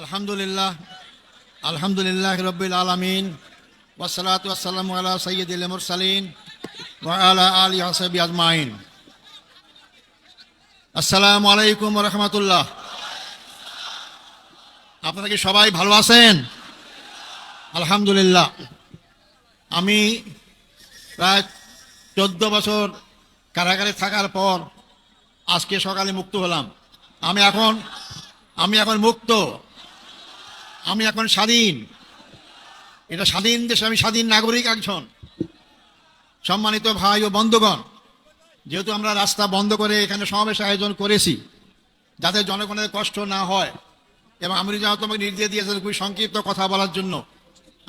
আলহামদুলিল্লাহ আলহামদুলিল্লাহ রবিল আলমিন ওসলাত ওয়াসালাম আলা সৈয়দুল মুরসালিন ওয়ালা আলী হাসবি আজমাইন। আসসালামু আলাইকুম রহমতুল্লাহ। আপনারা কি সবাই ভালো আছেন? আলহামদুলিল্লাহ। আমি প্রায় চোদ্দ বছর কারাগারে থাকার পর আজকে সকালে মুক্ত হলাম। আমি এখন আমি এখন মুক্ত। আমি এখন স্বাধীন। এটা স্বাধীন দেশে আমি স্বাধীন নাগরিক একজন। সম্মানিত ভাই ও বন্ধুগণ, যেহেতু আমরা রাস্তা বন্ধ করে এখানে সমাবেশ আয়োজন করেছি, যাতে জনগণের কষ্ট না হয়, এবং আমি যেন তোমাকে নির্দেশ দিয়েছেন খুবই সংক্ষিপ্ত কথা বলার জন্য।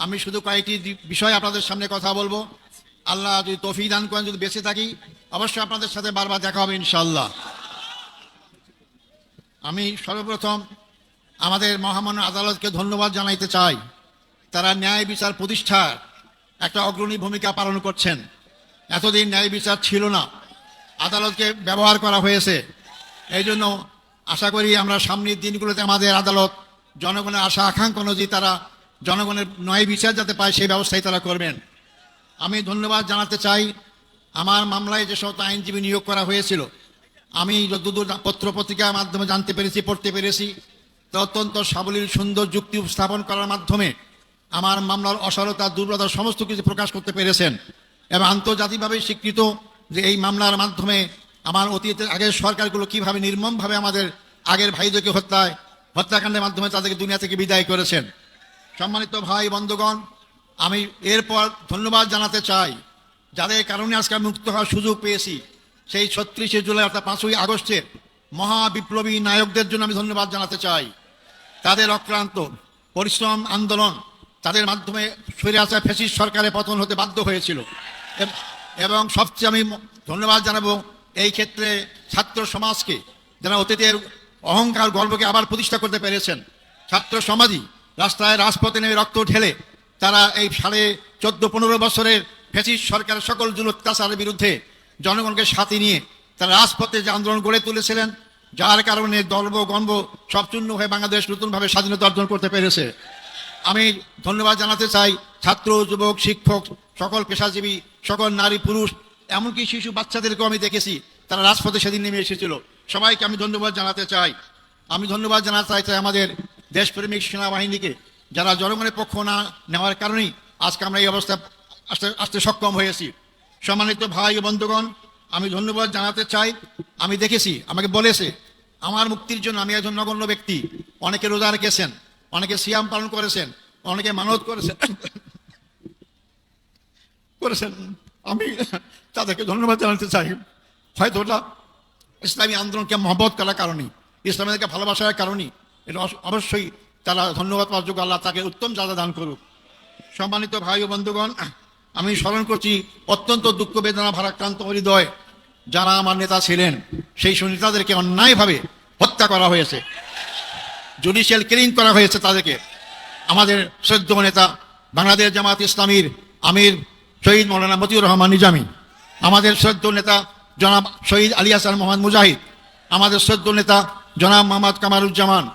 আমি শুধু কয়েকটি বিষয় আপনাদের সামনে কথা বলব। আল্লাহ যদি তফি দান করেন, যদি বেঁচে থাকি, অবশ্যই আপনাদের সাথে বারবার দেখা হবে ইনশাল্লাহ আমি সর্বপ্রথম আমাদের মহামান্য আদালতকে ধন্যবাদ জানাইতে চাই। তারা ন্যায় বিচার প্রতিষ্ঠার একটা অগ্রণী ভূমিকা পালন করছেন। এতদিন ন্যায় বিচার ছিল না। আদালতকে ব্যবহার করা হয়েছে। এই জন্য আশা করি আমরা সামনের দিনগুলোতে আমাদের আদালত জনগণের আশা, আকাঙ্ক্ষা অনুযায়ী তারা জনগণের ন্যায় বিচার যাতে পায়, সেই ব্যবস্থাই তারা করবেন। আমি ধন্যবাদ জানাতে চাই। আমার মামলায় যে সমস্ত আইনজীবী নিয়োগ করা হয়েছিল, আমি যতদূর পত্র পত্রিকার মাধ্যমে জানতে পেরেছি, পড়তে পেরেছি অত্যন্ত সাবলীল, সুন্দর যুক্তি উপস্থাপন করার মাধ্যমে আমার মামলার অসারতা, দুর্বলতা সমস্ত কিছু প্রকাশ করতে পেরেছেন এবং আন্তর্জাতিকভাবে স্বীকৃত যে এই মামলার মাধ্যমে আমার অতীতের আগের সরকারগুলো কীভাবে নির্মমভাবে আমাদের আগের ভাইদেরকে হত্যায়, হত্যাকাণ্ডের মাধ্যমে তাদেরকে দুনিয়া থেকে বিদায় করেছেন। সম্মানিত ভাই, বন্ধুগণ আমি এরপর ধন্যবাদ জানাতে চাই। যাদের কারণে আজকে আমি মুক্ত হওয়ার সুযোগ পেয়েছি, সেই ছত্রিশে জুলাই অর্থাৎ পাঁচই আগস্টের মহাবিপ্লবী নায়কদের জন্য আমি ধন্যবাদ জানাতে চাই। তাদের অক্লান্ত পরিশ্রম, আন্দোলন, তাদের মাধ্যমে সরে আসা ফেসিস সরকারের পতন হতে বাধ্য হয়েছিল। এবং সবচেয়ে আমি ধন্যবাদ জানাব এই ক্ষেত্রে ছাত্র সমাজকে যারা অতীতের অহংকার গর্বকে আবার প্রতিষ্ঠা করতে পেরেছেন। ছাত্র সমাজই রাস্তায় রাজপথে নেমে রক্ত ঢেলে তারা এই সাড়ে চোদ্দ, পনেরো বছরের ফেসিস সরকারের সকল জুল অত্যাচারের বিরুদ্ধে জনগণকে সাথে নিয়ে তারা রাজপথে যে আন্দোলন গড়ে তুলেছিলেন, যার কারণে দর্ব গর্ব সব চূর্ণ হয়ে বাংলাদেশ নতুনভাবে স্বাধীনতা অর্জন করতে পেরেছে। আমি ধন্যবাদ জানাতে চাই ছাত্র, যুবক, শিক্ষক, সকল পেশাজীবী, সকল নারী, পুরুষ, এমনকি শিশু বাচ্চাদেরকেও আমি দেখেছি, তারা রাজপথে সেদিন নেমে এসেছিল। সবাইকে আমি ধন্যবাদ জানাতে চাই। আমি ধন্যবাদ জানাতে চাই আমাদের দেশপ্রেমিক সেনাবাহিনীকে যারা জনগণের পক্ষ না নেওয়ার কারণেই আজকে আমরা এই অবস্থা আসতে আসতে সক্ষম হয়েছি। সম্মানিত ভাই বন্ধুগণ, আমি ধন্যবাদ জানাতে চাই। আমি দেখেছি, আমাকে বলেছে, আমার মুক্তির জন্য আমি একজন নগণ্য ব্যক্তি। অনেকে রোজা রেখেছেন, অনেকে সিয়াম পালন করেছেন, অনেকে মানত করেছেন। করেছেন। আমি তাদেরকে ধন্যবাদ জানাতে চাই। হয়তো ওটা ইসলামী আন্দোলনকে মহব্বত করার কারণে ইসলামীকে ভালোবাসার কারণে, এটা অবশ্যই তারা ধন্যবাদ পাওয়ার যোগ্য আল্লাহ তাকে উত্তম জাদা দান করুক। সম্মানিত ভাই ও বন্ধুগণ, আমি স্মরণ করছি অত্যন্ত দুঃখ বেদনা ভারাক্রান্ত হৃদয় যারা আমার নেতা ছিলেন, সেই সব নেতাদেরকে অন্যায়ভাবে হত্যা করা হয়েছে। জুডিশিয়াল কিলিং করা হয়েছে তাদেরকে। আমাদের শ্রদ্ধ নেতা বাংলাদেশ জামাত ইসলামীর আমির শহীদ মৌলানা মতিউর রহমান নিজামী, আমাদের শ্রদ্ধ নেতা জনাব শহীদ আলী মোহাম্মদ মুজাহিদ, আমাদের শ্রদ্ধ নেতা জনাব মোহাম্মদ কামারুজ্জামান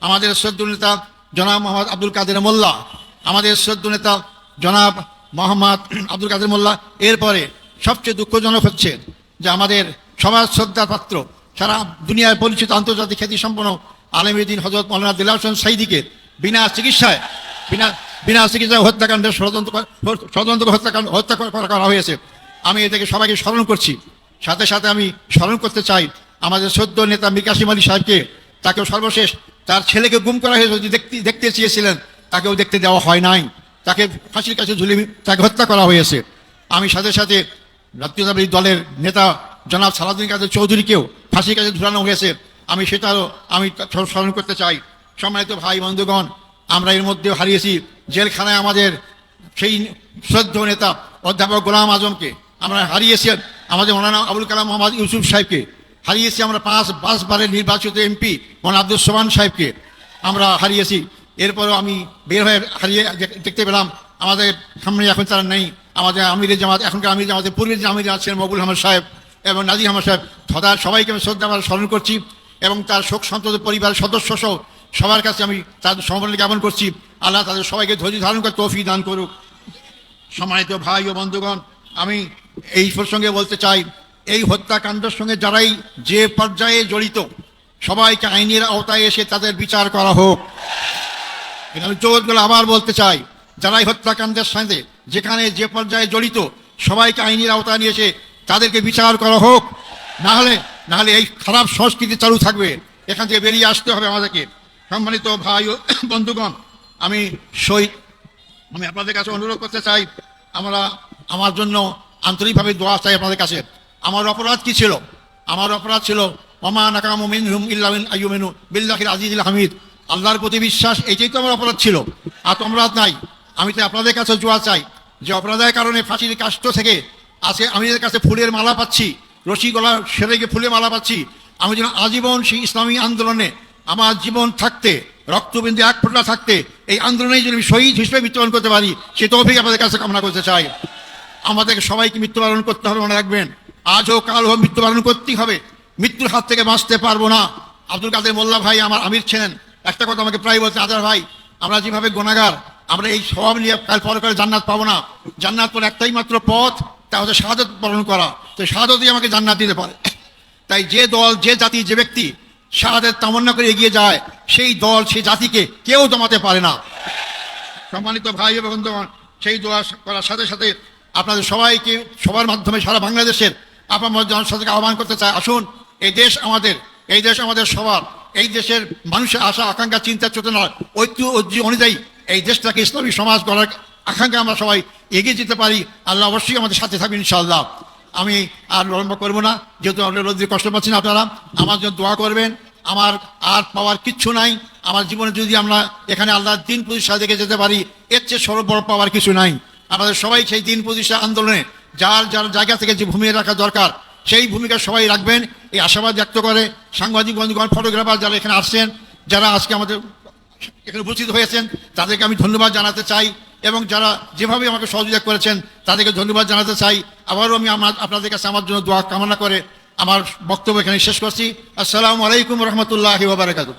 আমাদের শ্রদ্ধ নেতা জনাব মোহাম্মদ আব্দুল কাদের মোল্লা, আমাদের শ্রদ্ধ নেতা জনাব মোহাম্মদ আব্দুল কাদের মোল্লা, এরপরে সবচেয়ে দুঃখজনক হচ্ছে যে আমাদের সমাজ শ্রদ্ধার পাত্র, সারা দুনিয়ায় পরিচিত আন্তর্জাতিক খ্যাতি সম্পন্ন আলমীদিন হজরত মৌলানা দিল হোসেন সাইদিকে বিনা চিকিৎসায়, বিনা বিনা চিকিৎসায় হত্যাকাণ্ডের ষড়যন্ত্র ষড়যন্ত্র হত্যাকাণ্ড হত্যা করা- হয়েছে। আমি এটাকে সবাইকে স্মরণ করছি। সাথে সাথে আমি স্মরণ করতে চাই আমাদের সদ্য নেতা মীর কাসিম আলী সাহেবকে, তাকেও সর্বশেষ তার ছেলেকে গুম করা হয়েছিল দেখতে দেখতে চেয়েছিলেন, তাকেও দেখতে দেওয়া হয় নাই। তাকে ফাঁসির কাছে ঝুলে তাকে হত্যা করা হয়েছে। আমি সাথে সাথে জাতীয়তাবাদী দলের নেতা জনাব সালাউদ্দিন কাদের চৌধুরীকেও ফাঁসির কাছে ঝুলানো হয়েছে। আমি সেটাও আমি স্মরণ করতে চাই। সম্মানিত ভাই, বন্ধুগণ, আমরা এর মধ্যেও হারিয়েছি জেলখানায় আমাদের সেই শ্রদ্ধ নেতা অধ্যাপক গোলাম আজমকে। আমরা হারিয়েছি আমাদের মৌলানা আবুল কালাম মোহাম্মদ ইউসুফ সাহেবকে। হারিয়েছি আমরা পাঁচ, পাঁচবারের নির্বাচিত এমপি মৌলানা আব্দুল সোমান সাহেবকে। আমরা হারিয়েছি। এরপরও আমি বের হয়ে হারিয়ে দেখতে পেলাম, আমাদের সামনে এখন তারা নেই। আমাদের আমির জামাত, এখনকার আমির জামাতের পূর্বের যে আমির আছেন মবুল আহমদ সাহেব এবং নাজির আহমদ সাহেব তথা সবাইকে আমি শ্রদ্ধা করে স্মরণ করছি এবং তার শোক সন্তত পরিবারের সদস্য সহ সবার কাছে আমি তাদের সমর্থন জ্ঞাপন করছি। আল্লাহ তাদের সবাইকে ধৈর্য ধারণ করে তৌফিক দান করুক। সম্মানিত ভাই ও বন্ধুগণ, আমি এই প্রসঙ্গে বলতে চাই এই হত্যাকাণ্ডের সঙ্গে যারাই যে পর্যায়ে জড়িত, সবাইকে আইনের আওতায় এসে তাদের বিচার করা হোক। আমি জোর করে আবার বলতে চাই, যারাই হত্যাকাণ্ডের সাথে যেখানে যে পর্যায়ে জড়িত, সবাইকে আইনের আওতায় নিয়ে এসে তাদেরকে বিচার করা হোক। না হলে না হলে এই খারাপ সংস্কৃতি চালু থাকবে। এখান থেকে বেরিয়ে আসতে হবে আমাদেরকে। সম্মানিত ভাই ও বন্ধুগণ, আমি শহীদ আমি আপনাদের কাছে অনুরোধ করতে চাই, আমরা আমার জন্য আন্তরিকভাবে দোয়া চাই আপনাদের কাছে। আমার অপরাধ কি ছিল? আমার অপরাধ ছিল নাকাম হামিদ। আল্লাহর প্রতি বিশ্বাস এইটাই তো আমার অপরাধ ছিল। আর তো অপরাধ নাই। আমি তো আপনাদের কাছে জোয়া চাই। যে অপরাধের কারণে ফাঁসির কাষ্ট থেকে আজকে আমি কাছে ফুলের মালা পাচ্ছি, রশি গলা সেরে গিয়ে ফুলের মালা পাচ্ছি। আমি যেন আজীবন সেই ইসলামী আন্দোলনে আমার জীবন থাকতে, রক্তবিন্দু এক ফোঁটা থাকতে, এই আন্দোলনে যদি আমি শহীদ হিসেবে মৃত্যুবরণ করতে পারি, সে তৌফিক আমাদের কাছে কামনা করতে চাই। আমাদেরকে সবাইকে মৃত্যুবরণ করতে হবে, মনে রাখবেন। আজ হোক কাল হোক মৃত্যুবরণ করতেই হবে। মৃত্যুর হাত থেকে বাঁচতে পারব না। আব্দুল কাদের মোল্লা ভাই আমার আমির ছিলেন। একটা কথা আমাকে প্রায় বলছে, আদার ভাই, আমরা যেভাবে গোনাগার আমরা এই সব নিয়ে কাল পরে করে জান্নাত পাবো না। জান্নাত পর একটাই মাত্র পথ, তা হচ্ছে শাহাদত বরণ করা। তো শাহাদতই আমাকে জান্নাত দিতে পারে। তাই যে দল, যে জাতি, যে ব্যক্তি শাহাদের তামান্না করে এগিয়ে যায়, সেই দল, সেই জাতিকে কেউ দমাতে পারে না। সম্মানিত ভাই এবং সেই দোয়া করার সাথে সাথে আপনাদের সবাইকে সবার মাধ্যমে সারা বাংলাদেশের আপনার জনসাধারণকে আহ্বান করতে চাই আসুন, এই দেশ আমাদের, এই দেশ আমাদের সবার, এই দেশের মানুষের আশা, আকাঙ্ক্ষা, চিন্তা, চেতনা, ঐক্য ঐতিহ্য অনুযায়ী এই দেশটাকে ইসলামী সমাজ গড়ার আকাঙ্ক্ষা আমরা সবাই এগিয়ে যেতে পারি। আল্লাহ অবশ্যই আমাদের সাথে থাকবেন, ইনশাআল্লাহ। আমি আর বিলম্ব করব না, যেহেতু আপনারা রোদ্রে কষ্ট পাচ্ছেন আপনারা, আমার জন্য দোয়া করবেন। আমার আর পাওয়ার কিচ্ছু নাই, আমার জীবনে যদি আমরা এখানে আল্লাহর দিন প্রতিষ্ঠা দেখে যেতে পারি, এর চেয়ে সর্ব বড় পাওয়ার কিছু নাই। আমাদের সবাই সেই দিন প্রতিষ্ঠা আন্দোলনে যার যার জায়গা থেকে যে ভূমিকা রাখা দরকার, সেই ভূমিকা সবাই রাখবেন। এই আশাবাদ ব্যক্ত করে সাংবাদিক বন্ধুগণ, ফটোগ্রাফার যারা এখানে আসছেন, যারা আজকে আমাদের এখানে উপস্থিত হয়েছেন, তাদেরকে আমি ধন্যবাদ জানাতে চাই এবং যারা যেভাবে আমাকে সহযোগিতা করেছেন, তাদেরকে ধন্যবাদ জানাতে চাই। আবারও আমি আমার, আপনাদের কাছে আমার জন্য দোয়া কামনা করে আমার বক্তব্য এখানে শেষ করছি। আসসালামু আলাইকুম রহমতুল্লাহ বারাকাতু